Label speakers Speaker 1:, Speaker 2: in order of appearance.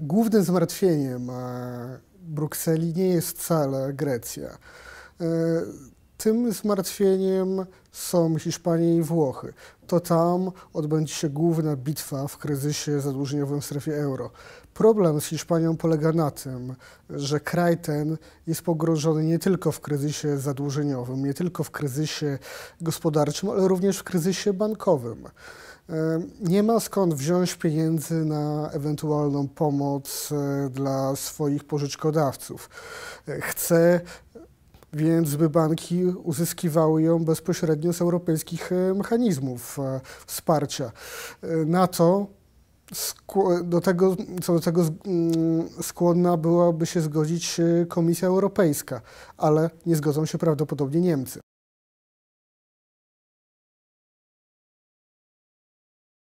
Speaker 1: głównym zmartwieniem Brukseli nie jest wcale Grecja. E, tym zmartwieniem są Hiszpania i Włochy. To tam odbędzie się główna bitwa w kryzysie zadłużeniowym w strefie euro. Problem z Hiszpanią polega na tym, że kraj ten jest pogrążony nie tylko w kryzysie zadłużeniowym, nie tylko w kryzysie gospodarczym, ale również w kryzysie bankowym. E, nie ma skąd wziąć pieniędzy na ewentualną pomoc e, dla swoich pożyczkodawców. E, chce więc by banki uzyskiwały ją bezpośrednio z europejskich mechanizmów wsparcia. Na to do tego, co do tego mm, skłonna byłaby się zgodzić Komisja Europejska, ale nie zgodzą się prawdopodobnie Niemcy.